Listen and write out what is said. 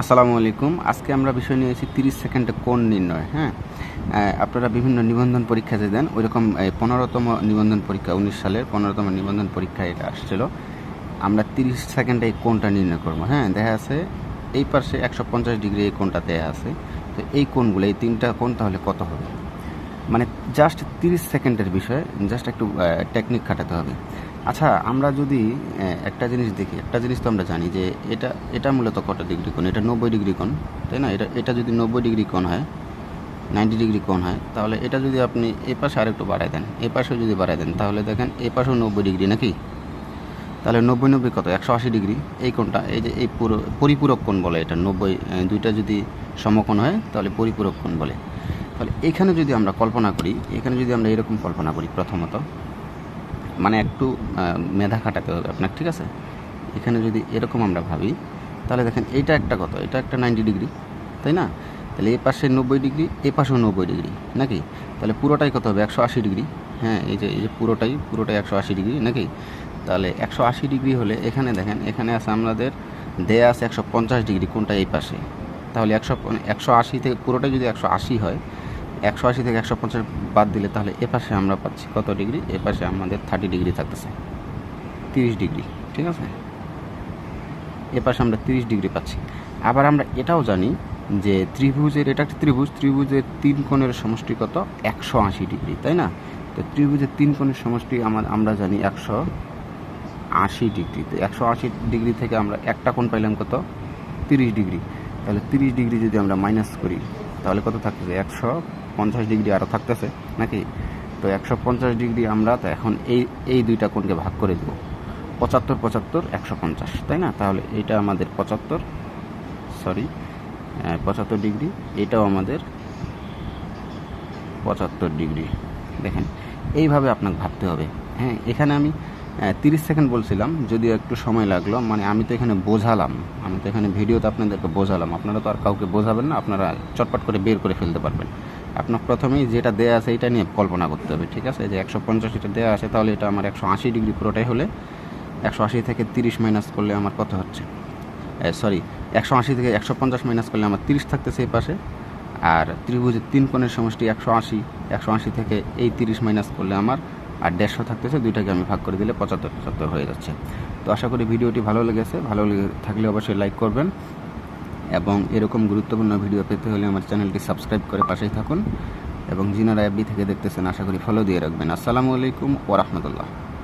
আসসালামু আলাইকুম। আজকে আমরা বিষয় নিয়েছি তিরিশ সেকেন্ডে কোন নির্ণয় হ্যাঁ? আপনারা বিভিন্ন নিবন্ধন পরীক্ষা যে দেন, ওইরকম পনেরোতম নিবন্ধন পরীক্ষা, উনিশ সালের পনেরোতম নিবন্ধন পরীক্ষা এটা আসছিল। আমরা তিরিশ সেকেন্ডে এই কোনটা নির্ণয় করব হ্যাঁ? দেখা আছে, এই পাশে একশো পঞ্চাশ ডিগ্রি এই কোনটা দেয়া আছে। তো এই কোনগুলো, এই তিনটা কোন তাহলে কত হবে? মানে জাস্ট তিরিশ সেকেন্ডের বিষয়, জাস্ট একটু টেকনিক খাটাতে হবে। আচ্ছা আমরা যদি একটা জিনিস দেখি, একটা জিনিস তো আমরা জানি যে এটা এটা মূলত কত ডিগ্রি কোণ? এটা নব্বই ডিগ্রি কোণ, তাই না? এটা এটা যদি নব্বই ডিগ্রি কোণ হয়, নাইনটি ডিগ্রি কোণ হয়, তাহলে এটা যদি আপনি এ পাশে আরেকটু বাড়ায় দেন, এ পাশেও যদি বাড়ায় দেন, তাহলে দেখেন এ পাশেও নব্বই ডিগ্রি নাকি? তাহলে নব্বই নব্বই কত? একশো আশি ডিগ্রি। এই কোণটা, এই যে এই পুরো, পরিপূরক কোণ বলে এটা, নব্বই দুইটা যদি সমকোণ হয়, তাহলে পরিপূরক কোণ বলে। তাহলে এখানে যদি আমরা কল্পনা করি, এখানে যদি আমরা এরকম কল্পনা করি প্রথমত মানে একটু মেধা খাটাতে হবে আপনার, ঠিক আছে? এখানে যদি এরকম আমরা ভাবি, তাহলে দেখেন এইটা একটা কত? এটা একটা নাইনটি ডিগ্রি তাই না? তাহলে এ পাশে নব্বই ডিগ্রি এ পাশেও নব্বই ডিগ্রি নাকি? তাহলে পুরোটাই কত হবে? একশো আশি ডিগ্রি হ্যাঁ এই যে এই যে পুরোটাই পুরোটাই একশো আশি ডিগ্রি নাকি? তাহলে একশো আশি ডিগ্রি হলে এখানে দেখেন, এখানে আছে আমাদের, দেয়া আছে একশো পঞ্চাশ ডিগ্রি কোনটা এই পাশে? তাহলে একশো একশো আশি থেকে পুরোটাই যদি একশো আশি হয় একশো আশি থেকে একশো পঞ্চাশ বাদ দিলে তাহলে এ পাশে আমরা পাচ্ছি কত ডিগ্রি? এ পাশে আমাদের থার্টি ডিগ্রি থাকতেছে। তিরিশ ডিগ্রি, ঠিক আছে? এ পাশে আমরা তিরিশ ডিগ্রি পাচ্ছি। আবার আমরা এটাও জানি যে ত্রিভুজের, এটা একটা ত্রিভুজ, ত্রিভুজের তিন কোণের সমষ্টি কত একশো আশি ডিগ্রি, তাই না? তো ত্রিভুজের তিন কোণের সমষ্টি আমার আমরা জানি একশো আশি ডিগ্রি। তো একশো আশি ডিগ্রি থেকে আমরা একটা কোণ পাইলাম কত? তিরিশ ডিগ্রি। তাহলে তিরিশ ডিগ্রি যদি আমরা মাইনাস করি তাহলে কত থাকতেছে? একশো পঞ্চাশ ডিগ্রি আরও থাকতেছে, নাকি? তো একশো পঞ্চাশ ডিগ্রি আমরা তো এখন এই এই দুইটা কোণকে ভাগ করে দেবো। পঁচাত্তর পঁচাত্তর, একশো পঞ্চাশ, তাই না? তাহলে এইটা আমাদের পঁচাত্তর সরি পঁচাত্তর ডিগ্রি, এটাও আমাদের পঁচাত্তর ডিগ্রি। দেখেন, এইভাবে আপনাকে ভাবতে হবে। হ্যাঁ এখানে আমি তিরিশ সেকেন্ড বলছিলাম, যদিও একটু সময় লাগল মানে আমি তো এখানে বোঝালাম, আমি তো এখানে ভিডিওতে আপনাদেরকে বোঝালাম, আপনারা তো আর কাউকে বোঝাবেন না, আপনারা চটপট করে বের করে ফেলতে পারবেন। আপনার প্রথমেই যেটা দেয়া আছে, এটা নিয়ে কল্পনা করতে হবে, ঠিক আছে? যে একশো পঞ্চাশ এটা দেওয়া আছে, তাহলে এটা আমার একশো আশি ডিগ্রি পুরোটাই হলে একশো আশি থেকে তিরিশ মাইনাস করলে আমার কত হচ্ছে? সরি একশো আশি থেকে একশো পঞ্চাশ মাইনাস করলে আমার তিরিশ থাকতেছে এই পাশে, আর ত্রিভুজের তিন কোণের সমষ্টি একশো আশি একশো আশি থেকে এই তিরিশ মাইনাস করলে আমার আর দেড়শো থাকতেছে, দুইটাকে আমি ভাগ করে দিলে পঁচাত্তর পঁচাত্তর হয়ে যাচ্ছে। তো আশা করি ভিডিওটি ভালো লেগেছে। ভালো লেগে থাকলে অবশ্যই লাইক করবেন এবং এরকম গুরুত্বপূর্ণ ভিডিও পেতে হলে আমার চ্যানেলটি সাবস্ক্রাইব করে পাশেই থাকুন এবং যিনারা অ্যাপবি থেকে দেখতেছেন, আশা করি ফলো দিয়ে রাখবেন। আসসালামু আলাইকুম ওরহমতুল্লাহ